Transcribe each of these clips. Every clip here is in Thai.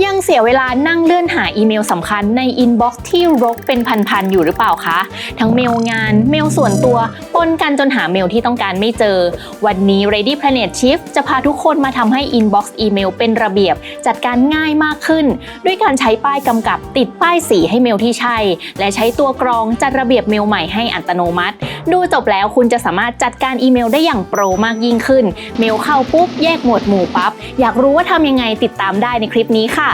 Ya ยังเสียเวลานั่งเลื่อนหาอีเมลสำคัญในอินบ็อกซ์ที่รกเป็นพันๆอยู่หรือเปล่าคะ ทั้งเมลงาน เมลส่วนตัว ปนกันจนหาเมลที่ต้องการไม่เจอ วันนี้ Ready Planet Shift จะพาทุกคนมาทำให้อินบ็อกซ์อีเมลเป็นระเบียบ จัดการง่ายมากขึ้น ด้วยการใช้ป้ายกำกับติดป้ายสีให้เมลที่ใช่ และใช้ตัวกรองจัดระเบียบเมลใหม่ให้อัตโนมัติ ดูจบแล้วคุณจะสามารถจัดการอีเมลได้อย่างโปรมากยิ่งขึ้น เมลเข้าปุ๊บแยกหมวดหมู่ปั๊บ อยากรู้ว่าทำยังไงติดตามได้ในคลิปนี้ค่ะ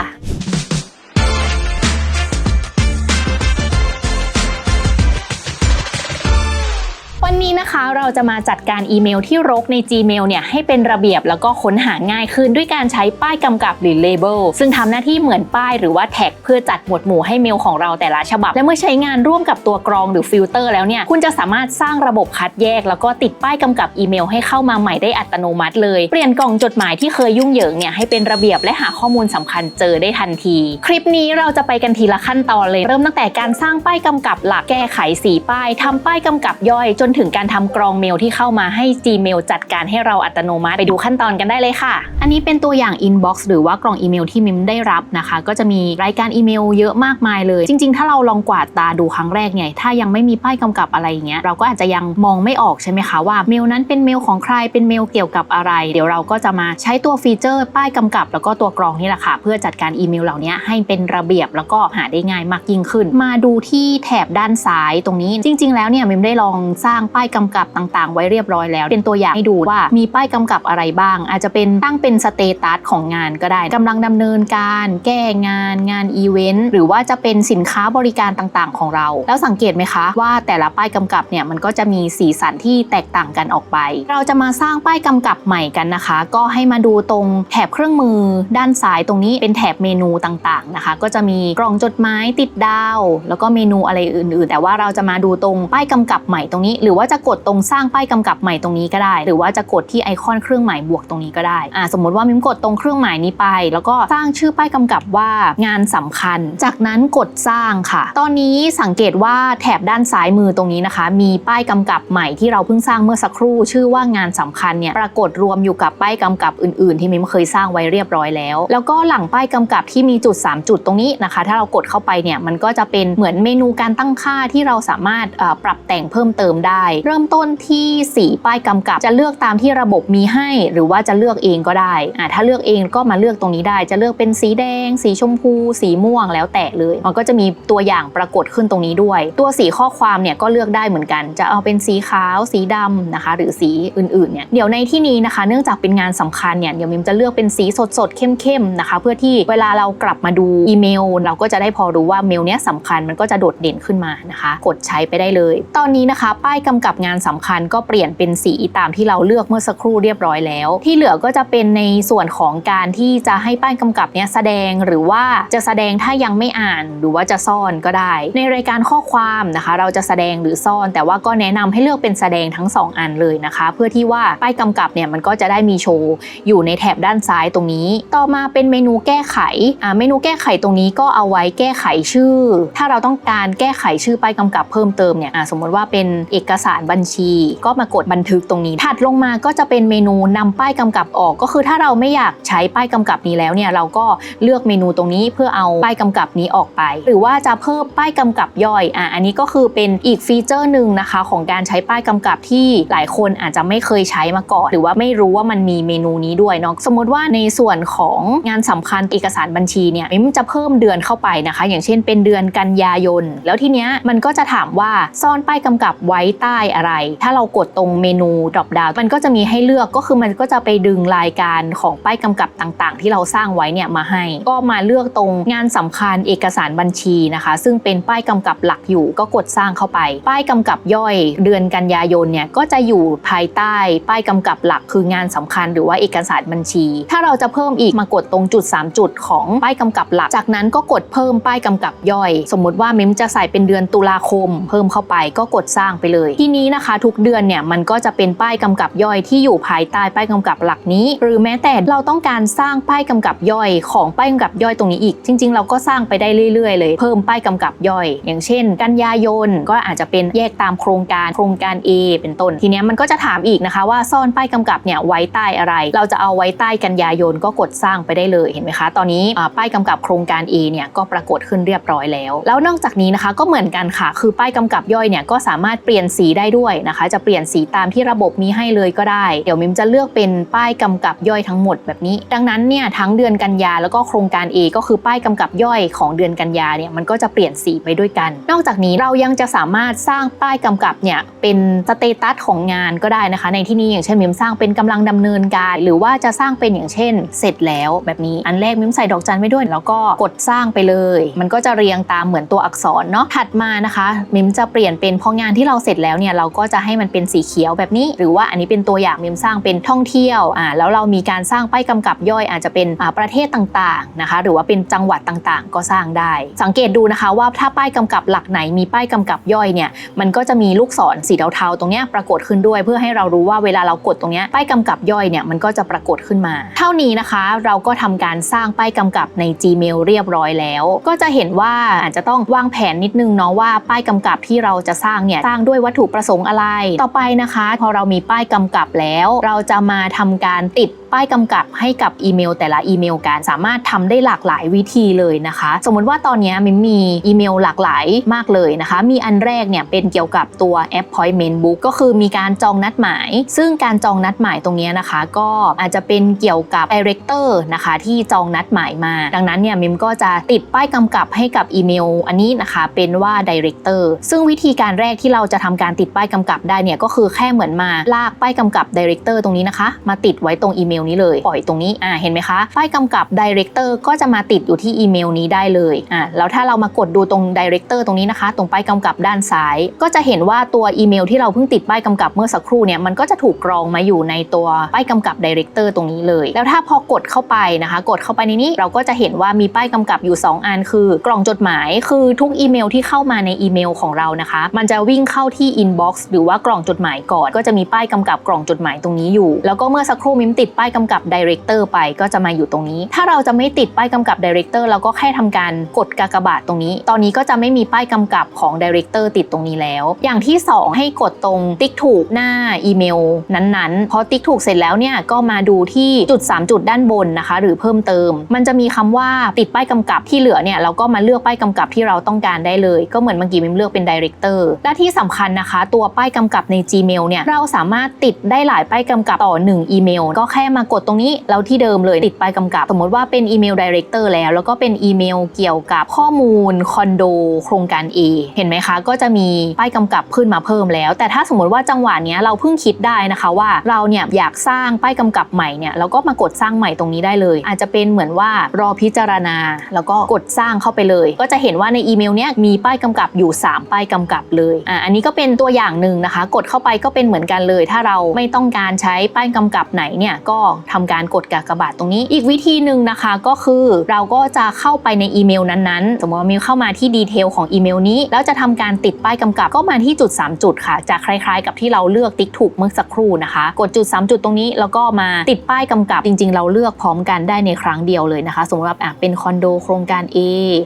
วันนี้นะคะเราจะมาจัดการอีเมลที่รกใน Gmail เนี่ยให้เป็นระเบียบแล้วก็ค้นหาง่ายขึ้นด้วยการใช้ป้ายกำกับหรือ Label ซึ่งทำหน้าที่เหมือนป้ายหรือว่าแท็กเพื่อจัดหมวดหมู่ให้เมลของเราแต่ละฉบับ และเมื่อใช้งานร่วมกับตัวกรองหรือฟิลเตอร์แล้วเนี่ยคุณจะสามารถสร้างระบบคัดแยก แล้วก็ติดป้ายกำกับอีเมลให้เข้ามาใหม่ได้อัตโนมัติเลย เปลี่ยนกล่องจดหมายที่เคยยุ่งเหยิงเนี่ยให้เป็นระเบียบและหาข้อมูลสำคัญเจอได้ทันที คลิปนี้เราจะไปกันทีละขั้นตอนเลย เริ่มตั้งแต่การสร้างป้ายกำกับหลักแก้ไขสีป้ายทำป้ายกำกับย่อยจนถึงการทำกรองเมลที่เข้ามาให้ Gmail จัดการให้เราอัตโนมัติไปดูขั้นตอนกันได้เลยค่ะ อันนี้เป็นตัวอย่าง inbox หรือว่ากล่องอีเมลที่มิมได้รับนะคะ ก็จะมีรายการอีเมลเยอะมากมายเลย จริง ๆ ถ้าเราลองกวาดตาดูครั้งแรกเนี่ยถ้ายังไม่มีป้ายกำกับอะไรอย่างเงี้ยเราก็อาจจะยังมองไม่ออกใช่ไหมคะว่าเมลนั้นเป็นเมลของใครเป็นเมลเกี่ยวกับอะไร เดี๋ยวเราก็จะมาใช้ตัวฟีเจอร์ ป้ายกำกับ แล้วก็ตัวกรองนี่แหละค่ะเพื่อจัดการอีเมลเหล่านี้ให้เป็นระเบียบแล้วก็หาได้ง่ายมากยิ่งขึ้น มาดูที่แถบด้านซ้ายตรงนี้จริง ๆ แล้วเนี่ยมิมได้ลองสร้างป้ายกำกับต่างๆ ไว้เรียบร้อยแล้ว เป็นตัวอย่างให้ดูว่ามีป้ายกำกับอะไรบ้าง อาจจะเป็นตั้งเป็นสเตตัสของงานก็ได้กำลังดำเนินการแก้งานงานอีเวนต์หรือว่าจะเป็นสินค้าบริการต่างๆ ของเรา แล้วสังเกตไหมคะว่าแต่ละป้ายกำกับเนี่ยมันก็จะมีสีสันที่แตกต่างกันออกไป เราจะมาสร้างป้ายกำกับใหม่กันนะคะ ก็ให้มาดูตรงแถบเครื่องมือ ด้านซ้ายตรงนี้เป็นแถบเมนูต่างๆนะคะ ก็จะมีกล่องจดหมายติดดาว แล้วก็เมนูอะไรอื่น ๆ แต่ว่าเราจะมาดูตรงป้ายกำกับใหม่ตรงนี้หรือว่าจะกดตรงสร้างป้ายกำกับใหม่ตรงนี้ก็ได้ หรือว่าจะกดที่ไอคอนเครื่องหมายบวกตรงนี้ก็ได้อ่าสมมติว่ามิมกดตรงเครื่องหมายนี้ไป แล้วก็สร้างชื่อป้ายกำกับว่างานสำคัญ จากนั้นกดสร้างค่ะ ตอนนี้สังเกตว่าแถบด้านซ้ายมือตรงนี้นะคะ มีป้ายกำกับใหม่ที่เราเพิ่งสร้างเมื่อสักครู่ ชื่อว่างานสำคัญเนี่ยปรากฏรวมอยู่กับป้ายกำกับอื่นๆ ที่มิมเคยสร้างไว้เรียบร้อยแล้ว แล้วก็หลังป้ายกำกับที่มีจุด 3 จุดตรงนี้นะคะ ถ้าเรากดเข้าไปเนี่ยมันก็จะเป็นเหมือนเมนูการตั้งค่าที่เราสามารถปรับแต่งเพิ่มเติมได้เริ่มต้นที่สีป้ายกำกับ จะเลือกตามที่ระบบมีให้ หรือว่าจะเลือกเองก็ได้อ่าถ้าเลือกเองก็มาเลือกตรงนี้ได้ จะเลือกเป็นสีแดง สีชมพู สีม่วงแล้วแต่เลย มันก็จะมีตัวอย่างปรากฏขึ้นตรงนี้ด้วย ตัวสีข้อความเนี่ยก็เลือกได้เหมือนกัน จะเอาเป็นสีขาว สีดำนะคะ หรือสีอื่นๆเนี่ยเดี๋ยวในที่นี้นะคะ เนื่องจากเป็นงานสำคัญเนี่ยเดี๋ยวมิมจะเลือกเป็นสีสดๆเข้มๆนะคะ เพื่อที่เวลาเรากลับมาดูอีเมล เราก็จะได้พอรู้ว่าเมลเนี้ยสำคัญมันก็จะโดดเด่นขึ้นมานะคะ กดใช้ไปได้เลย ตอนนี้นะคะ ป้ายกำกับงานสำคัญก็เปลี่ยนเป็นสีตามที่เราเลือกเมื่อสักครู่เรียบร้อยแล้ว ที่เหลือก็จะเป็นในส่วนของการที่จะให้ป้ายกำกับเนี้ยแสดงหรือว่าจะแสดงถ้ายังไม่อ่านหรือว่าจะซ่อนก็ได้ ในรายการข้อความนะคะ เราจะแสดงหรือซ่อน แต่ว่าก็แนะนำให้เลือกเป็นแสดงทั้งสองอันเลยนะคะ เพื่อที่ว่าป้ายกำกับเนี่ยมันก็จะได้มีโชว์อยู่ในแถบด้านซ้ายตรงนี้ ต่อมาเป็นเมนูแก้ไขอ่าเมนูแก้ไขตรงนี้ก็เอาไว้แก้ไขชื่อ ถ้าเราต้องการแก้ไขชื่อป้ายกำกับเพิ่มเติมเนี่ยอ่าสมมติว่าเป็นเอกสารบัญชี ก็มากดบันทึกตรงนี้ ถัดลงมาก็จะเป็นเมนูนำป้ายกำกับออก ก็คือถ้าเราไม่อยากใช้ป้ายกำกับนี้แล้วเนี่ยเราก็เลือกเมนูตรงนี้เพื่อเอาป้ายกำกับนี้ออกไป หรือว่าจะเพิ่มป้ายกำกับย่อยอะอันนี้ก็คือเป็นอีกฟีเจอร์หนึ่งนะคะของการใช้ป้ายกำกับที่หลายคนอาจจะไม่เคยใช้มาก่อน หรือว่าไม่รู้ว่ามันมีเมนูนี้ด้วยเนาะสมมติว่าในส่วนของงานสำคัญเอกสารบัญชีเนี่ยมิมจะเพิ่มเดือนเข้าไปนะคะ อย่างเช่นเป็นเดือนกันยายน แล้วทีเนี้ยมันก็จะถามว่าซ่อนป้ายกำกับไว้ใต้อะไร ถ้าเรากดตรงเมนู drop down มันก็จะมีให้เลือกก็คือมันก็จะไปดึงรายการของป้ายกำกับต่างๆ ที่เราสร้างไว้เนี่ยมาให้ ก็มาเลือกตรงงานสำคัญเอกสารบัญชีนะคะ ซึ่งเป็นป้ายกำกับหลักอยู่ก็กดสร้างเข้าไป ป้ายกำกับย่อยเดือนกันยายนเนี่ยก็จะอยู่ภายใต้ป้ายกำกับหลักคืองานสำคัญหรือว่าเอกสารบัญชี ถ้าเราจะเพิ่มอีกมากดตรงจุด 3 จุดของป้ายกำกับหลัก จากนั้นก็กดเพิ่มป้ายกำกับย่อย สมมติว่าเมมจะใส่เป็นเดือนตุลาคม เพิ่มเข้าไปก็กดสร้างไปเลยทีนี้นะคะ ทุกเดือนเนี่ยมันก็จะเป็นป้ายกำกับย่อยที่อยู่ภายใต้ป้ายกำกับหลักนี้ หรือแม้แต่เราต้องการสร้างป้ายกำกับย่อยของป้ายกำกับย่อยตรงนี้อีก จริง ๆ เราก็สร้างไปได้เรื่อยๆ เลย เพิ่มป้ายกำกับย่อย อย่างเช่น กันยายนก็อาจจะเป็นแยกตามโครงการโครงการ A เป็นต้น ทีนี้มันก็จะถามอีกนะคะว่าซ่อนป้ายกำกับเนี่ยไว้ใต้อะไร เราจะเอาไว้ใต้กันยายนก็กดสร้างไปได้เลยเห็นไหมคะ ตอนนี้ป้ายกำกับโครงการ A เนี่ยก็ปรากฏขึ้นเรียบร้อยแล้ว แล้วนอกจากนี้นะคะก็เหมือนกันค่ะ คือป้ายกำกับย่อยเนี่ยก็สามารถเปลี่ยนสีได้ด้วยนะคะ จะเปลี่ยนสีตามที่ระบบมีให้เลยก็ได้ เดี๋ยวมิมจะเลือกเป็นป้ายกำกับย่อยทั้งหมดแบบนี้ ดังนั้นเนี่ยทั้งเดือนกันยาแล้วก็โครงการ A ก็คือป้ายกำกับย่อยของเดือนกันยาเนี่ยมันก็จะเปลี่ยนสีไปด้วยกัน นอกจากนี้เรายังจะสามารถสร้างป้ายกำกับเนี่ยเป็นสเตตัสของงานก็ได้นะคะ ในที่นี้อย่างเช่นมิมสร้างเป็นกำลังดำเนินการ หรือว่าจะสร้างเป็นอย่างเช่น เสร็จแล้วแบบนี้อันแรกมิมใส่ดอกจันไว้ด้วย แล้วก็กดสร้างไปเลย มันก็จะเรียงตามเหมือนตัวอักษรเนาะถัดมานะคะ มิมจะเปลี่ยนเป็นพองานที่เราเสร็จแล้วเนี่ยเราก็จะให้มันเป็นสีเขียวแบบนี้ หรือว่าอันนี้เป็นตัวอย่างมิมสร้างเป็นท่องเที่ยวอ่าแล้วเรามีการสร้างป้ายกำกับย่อยอาจจะเป็นประเทศต่างๆนะคะหรือว่าเป็นจังหวัดต่างๆ ก็สร้างได้ สังเกตดูนะคะว่าถ้าป้ายกำกับหลักไหนมีป้ายกำกับย่อยเนี่ยมันก็จะมีลูกศรสีเทาๆตรงเนี้ยปรากฏขึ้นด้วย เพื่อให้เรารู้ว่าเวลาเรากดตรงเนี้ยป้ายกำกับย่อยเนี่ยมันก็จะปรากฏขึ้นมา เท่านี้นะคะเราก็ทำการสร้างป้ายกำกับใน Gmail เรียบร้อยแล้ว ก็จะเห็นว่าอาจจะต้องวางแผนนิดนึงเนาะว่าป้ายกำกับที่เราจะสร้างเนี่ยสร้างด้วยวัตถุประสงค์อะไร ต่อไปนะคะ พอเรามีป้ายกำกับแล้ว เราจะมาทำการติดป้ายกำกับให้กับอีเมล แต่ละอีเมลกันสามารถทำได้หลากหลายวิธีเลยนะคะ สมมติว่าตอนนี้มินมีอีเมลหลากหลายมากเลยนะคะ มีอันแรกเนี่ยเป็นเกี่ยวกับตัว appointment book ก็คือมีการจองนัดหมาย ซึ่งการจองนัดหมายตรงนี้นะคะ ก็อาจจะเป็นเกี่ยวกับ director นะคะที่จองนัดหมายมา ดังนั้นเนี่ยมิมก็จะติดป้ายกำกับให้กับอีเมล อันนี้นะคะเป็นว่า director ซึ่งวิธีการแรกที่เราจะทำการติดป้ายกำกับได้เนี่ยก็คือแค่เหมือนมาลากป้ายกำกับ director ตรงนี้นะคะ มาติดไว้ตรงอีเมลนี้เลย ปล่อยตรงนี้อ่าเห็นไหมคะ ป้ายกำกับ director ก็จะมาติดอยู่ที่อีเมลนี้ได้เลยอ่าแล้วถ้าเรามากดดูตรง director ตรงนี้นะคะ ตรงป้ายกำกับด้านซ้าย ก็จะเห็นว่าตัวอีเมลที่เราเพิ่งติดป้ายกำกับเมื่อสักครู่เนี่ยมันก็จะถูกกรองมาอยู่ในตัวป้ายกำกับ director ตรงนี้เลย แล้วถ้าพอกดเข้าไปนะคะ กดเข้าไปในนี้เราก็จะเห็นว่ามีป้ายกำกับอยู่ 2 อัน คือกล่องจดหมาย คือทุกอีเมลที่เข้ามาในอีเมลของเรานะคะ มันจะวิ่งเข้าที่ inbox หรือว่ากล่องจดหมายก่อน ก็จะมีป้ายกำกับกล่องจดหมายตรงนี้อยู่ แล้วก็เมื่อสักครู่มิมติดป้ายายกำกับ director ไปก็จะมาอยู่ตรงนี้ ถ้าเราจะไม่ติดป้ายกำกับ director เราก็แค่ทำการกดกากบาทตรงนี้ ตอนนี้ก็จะไม่มีป้ายกำกับของ director ติดตรงนี้แล้ว อย่างที่ 2 ให้กดตรงติ๊กถูกหน้าอีเมลนั้นๆพอติ๊กถูกเสร็จแล้วเนี่ยก็มาดูที่จุด 3 จุดด้านบนนะคะ หรือเพิ่มเติม มันจะมีคำว่าติดป้ายกำกับที่เหลือเนี่ยเราก็มาเลือกป้ายกำกับที่เราต้องการได้เลย ก็เหมือนเมื่อกี้มิมเลือกเป็น director และที่สำคัญนะคะ ตัวป้ายกำกับใน Gmail เนี่ยเราสามารถติดได้หลายป้ายกำกับต่อ 1 อีเมล ก็แค่มากดตรงนี้แล้วที่เดิมเลยติดไปกำกับ สมมติว่าเป็นอีเมล director แล้ว แล้วก็เป็นอีเมลเกี่ยวกับข้อมูลคอนโดโครงการ A เห็นไหมคะ ก็จะมีป้ายกำกับขึ้นมาเพิ่มแล้ว แต่ถ้าสมมติว่าจังหวะนี้เราเพิ่งคิดได้นะคะว่าเราเนี่ยอยากสร้างป้ายกำกับใหม่เนี่ยเราก็มากดสร้างใหม่ตรงนี้ได้เลย อาจจะเป็นเหมือนว่ารอพิจารณา แล้วก็กดสร้างเข้าไปเลย ก็จะเห็นว่าในอีเมลเนี้ยมีป้ายกำกับอยู่ 3 ป้ายกำกับเลยอ่าอันนี้ก็เป็นตัวอย่างหนึ่งนะคะ กดเข้าไปก็เป็นเหมือนกันเลย ถ้าเราไม่ต้องการใช้ป้ายกำกับไหนเนี่ยก็ทำการกดกากบาทตรงนี้ อีกวิธีหนึ่งนะคะก็คือเราก็จะเข้าไปในอีเมลนั้นๆ สมมติว่ามิวเข้ามาที่ดีเทลของอีเมลนี้ แล้วจะทำการติดป้ายกำกับก็มาที่จุด 3 จุดค่ะ จะคล้ายๆ กับที่เราเลือกติ๊กถูกเมื่อสักครู่นะคะ กดจุด 3 จุดตรงนี้แล้วก็มาติดป้ายกำกับจริง ๆ เราเลือกพร้อมกันได้ในครั้งเดียวเลยนะคะสมมติว่าเป็นคอนโดโครงการ A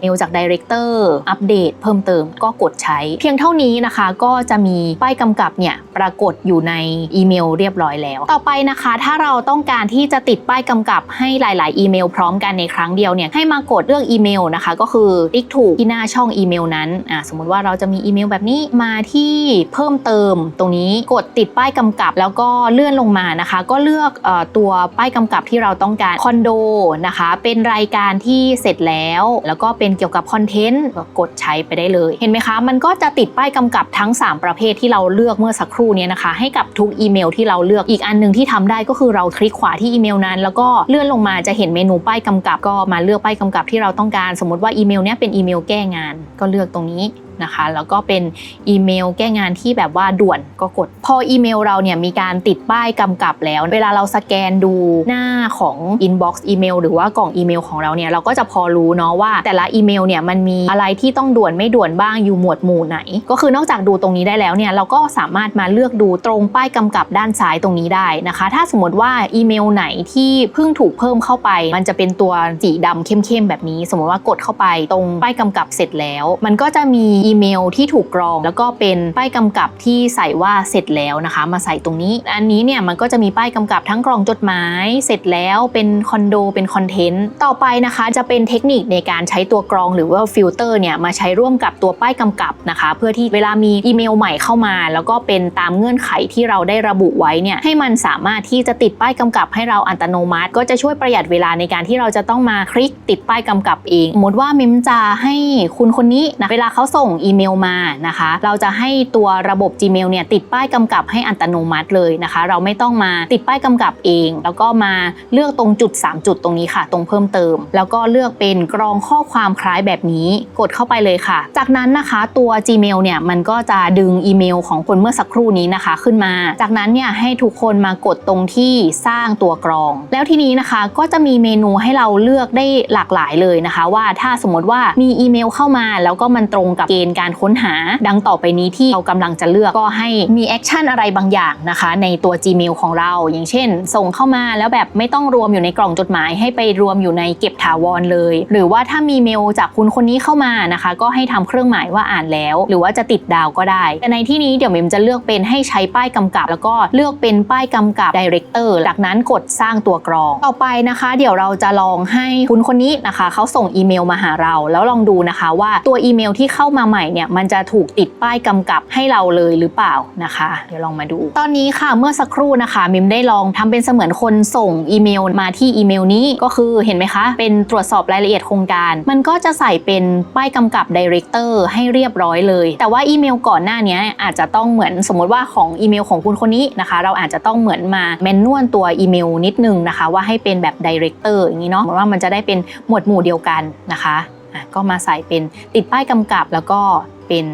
เมลจากดีเรคเตอร์อัปเดตเพิ่มเติมก็กดใช้ เพียงเท่านี้นะคะก็จะมีป้ายกำกับเนี่ยปรากฏอยู่ในอีเมลเรียบร้อยแล้ว ต่อไปนะคะ ถ้าเราต้องการที่จะติดป้ายกำกับให้หลาย ๆ อีเมลพร้อมกันในครั้งเดียวเนี่ยให้มากดเลือกอีเมลนะคะ ก็คือติ๊กถูกที่หน้าช่องอีเมลนั้นอะสมมุติว่าเราจะมีอีเมลแบบนี้มาที่เพิ่มเติมตรงนี้กดติดป้ายกำกับ แล้วก็เลื่อนลงมานะคะ ก็เลือกอตัวป้ายกำกับที่เราต้องการคอนโดนะคะ เป็นรายการที่เสร็จแล้ว แล้วก็เป็นเกี่ยวกับคอนเทนต์กดใช้ไปได้เลย เห็นไหมคะ มันก็จะติดป้ายกำกับทั้ง 3 ประเภทที่เราเลือกเมื่อสักครู่เนี้นะคะ ให้กับทุกอีเมลที่เราเลือกอีกอันหนึ่งที่ทำได้ก็คือเราคลิกขวาที่อีเมลนั้น แล้วก็เลื่อนลงมาจะเห็นเมนูป้ายกำกับ ก็มาเลือกป้ายกำกับที่เราต้องการ สมมติว่าอีเมลนี้เป็นอีเมลแก้งาน ก็เลือกตรงนี้นะคะ แล้วก็เป็นอีเมลแก้งานที่แบบว่าด่วนก็กด พออีเมลเราเนี่ยมีการติดป้ายกำกับแล้ว เวลาเราสแกนดูหน้าของ inbox อีเมลหรือว่ากล่องอีเมลของเราเนี่ยเราก็จะพอรู้เนาะว่า แต่ละอีเมลเนี่ยมันมีอะไรที่ต้องด่วนไม่ด่วนบ้างอยู่หมวดหมู่ไหน ก็คือนอกจากดูตรงนี้ได้แล้วเนี่ยเราก็สามารถมาเลือกดูตรงป้ายกำกับด้านซ้ายตรงนี้ได้นะคะ ถ้าสมมติว่าอีเมลไหนที่เพิ่งถูกเพิ่มเข้าไป มันจะเป็นตัวสีดำเข้มๆแบบนี้ สมมติว่ากดเข้าไปตรงป้ายกำกับเสร็จแล้ว มันก็จะมีอีเมลที่ถูกกรอง แล้วก็เป็นป้ายกำกับที่ใส่ว่าเสร็จแล้วนะคะ มาใส่ตรงนี้ อันนี้เนี่ยมันก็จะมีป้ายกำกับทั้งกรองจดหมาย เสร็จแล้วเป็นคอนโดเป็นคอนเทนต์ต่อไปนะคะจะเป็นเทคนิคในการใช้ตัวกรองหรือว่าฟิลเตอร์เนี่ยมาใช้ร่วมกับตัวป้ายกำกับนะคะ เพื่อที่เวลามีอีเมลใหม่เข้ามา แล้วก็เป็นตามเงื่อนไขที่เราได้ระบุไว้เนี่ยให้มันสามารถที่จะติดป้ายกำกับให้เราอัตโนมัติ ก็จะช่วยประหยัดเวลาในการที่เราจะต้องมาคลิกติดป้ายกำกับเองสมมติว่ามิมจะให้คุณคนนี้นะเวลาเขาส่งอีเมลมานะคะ เราจะให้ตัวระบบ Gmail เนี่ยติดป้ายกำกับให้อัตโนมัติเลยนะคะ เราไม่ต้องมาติดป้ายกำกับเอง แล้วก็มาเลือกตรงจุด 3 จุดตรงนี้ค่ะ ตรงเพิ่มเติม แล้วก็เลือกเป็นกรองข้อความคล้ายแบบนี้ กดเข้าไปเลยค่ะ จากนั้นนะคะตัว Gmail เนี่ยมันก็จะดึงอีเมลของคนเมื่อสักครู่นี้นะคะขึ้นมา จากนั้นเนี่ยให้ทุกคนมากดตรงที่สร้างตัวกรอง แล้วทีนี้นะคะก็จะมีเมนูให้เราเลือกได้หลากหลายเลยนะคะ ว่าถ้าสมมติว่ามีอีเมลเข้ามาแล้วก็มันตรงกับเกณฑ์การค้นหา ดังต่อไปนี้ที่เรากำลังจะเลือกก็ให้มีแอคชั่นอะไรบางอย่างนะคะ ในตัว Gmail ของเรา อย่างเช่น ส่งเข้ามาแล้วแบบไม่ต้องรวมอยู่ในกล่องจดหมาย ให้ไปรวมอยู่ในเก็บถาวรเลย หรือว่าถ้ามีเมลจากคุณคนนี้เข้ามานะคะ ก็ให้ทำเครื่องหมายว่าอ่านแล้ว หรือว่าจะติดดาวก็ได้ แต่ในที่นี้เดี๋ยวเมมจะเลือกเป็นให้ใช้ป้ายกำกับ แล้วก็เลือกเป็นป้ายกำกับ Director จากนั้นกดสร้างตัวกรอง ต่อไปนะคะ เดี๋ยวเราจะลองให้คุณคนนี้นะคะเขาส่งอีเมลมาหาเรา แล้วลองดูนะคะว่าตัวอีเมลที่เข้ามาใหม่เนี่ยมันจะถูกติดป้ายกำกับให้เราเลยหรือเปล่านะคะ เดี๋ยวลองมาดู ตอนนี้ค่ะเมื่อสักครู่นะคะ มิมได้ลองทำเป็นเสมือนคนส่งอีเมลมาที่อีเมลนี้ก็คือเห็นไหมคะ เป็นตรวจสอบรายละเอียดโครงการ มันก็จะใส่เป็นป้ายกำกับ Director ให้เรียบร้อยเลย แต่ว่าอีเมลก่อนหน้านี้อาจจะต้องเหมือนสมมติว่าของอีเมลของคุณคนนี้นะคะ เราอาจจะต้องเหมือนมาแมนนวลตัวอีเมลนิดนึงนะคะ ว่าให้เป็นแบบ Director อย่างนี้เนาะเหมือนว่ามันจะได้เป็นหมวดหมู่เดียวกันนะคะ ก็มาใส่เป็นติดป้ายกำกับแล้วก็เป็น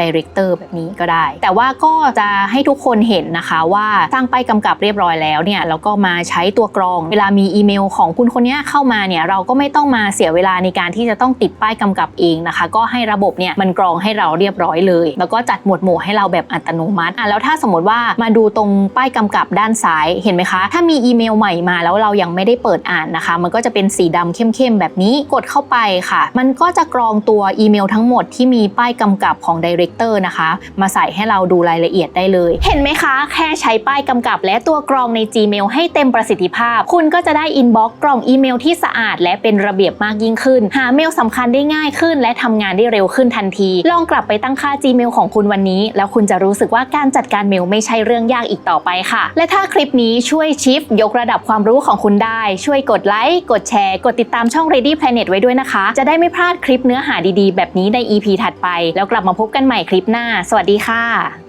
Director แบบนี้ก็ได้ แต่ว่าก็จะให้ทุกคนเห็นนะคะว่าสร้างป้ายกำกับเรียบร้อยแล้วเนี่ยแล้วก็มาใช้ตัวกรอง เวลามีอีเมลของคุณคนนี้เข้ามาเนี่ยเราก็ไม่ต้องมาเสียเวลาในการที่จะต้องติดป้ายกำกับเองนะคะ ก็ให้ระบบเนี่ยมันกรองให้เราเรียบร้อยเลย แล้วก็จัดหมวดหมู่ให้เราแบบอัตโนมัติอะแล้วถ้าสมมติว่ามาดูตรงป้ายกำกับด้านซ้ายเห็นไหมคะ ถ้ามีอีเมลใหม่มาแล้วเรายังไม่ได้เปิดอ่านนะคะ มันก็จะเป็นสีดำเข้มๆแบบนี้กดเข้าไปค่ะ มันก็จะกรองตัวอีเมลทั้งหมดที่มีป้ายกำกับของ Director นะคะ มาใส่ให้เราดูรายละเอียดได้เลย เห็นไหมคะ แค่ใช้ป้ายกำกับ และตัวกรองใน Gmail ให้เต็มประสิทธิภาพ คุณก็จะได้อินบ็อกซ์กล่องอีเมลที่สะอาด และเป็นระเบียบมากยิ่งขึ้น หาเมลสำคัญได้ง่ายขึ้น และทำงานได้เร็วขึ้นทันที ลองกลับไปตั้งค่า Gmail ของคุณวันนี้ แล้วคุณจะรู้สึกว่าการจัดการเมลไม่ใช่เรื่องยากอีกต่อไปค่ะ และถ้าคลิปนี้ช่วยชิฟยกระดับความรู้ของคุณได้ ช่วยกดไลค์กดแชร์ กดติดตามช่อง Ready Planet ไว้ด้วยนะคะ จะได้ไม่พลาดคลิปเนื้อหาดีๆ แบบนี้ใน EP ถัดไป แล้วกลับมาพบกันใหม่คลิปหน้า สวัสดีค่ะ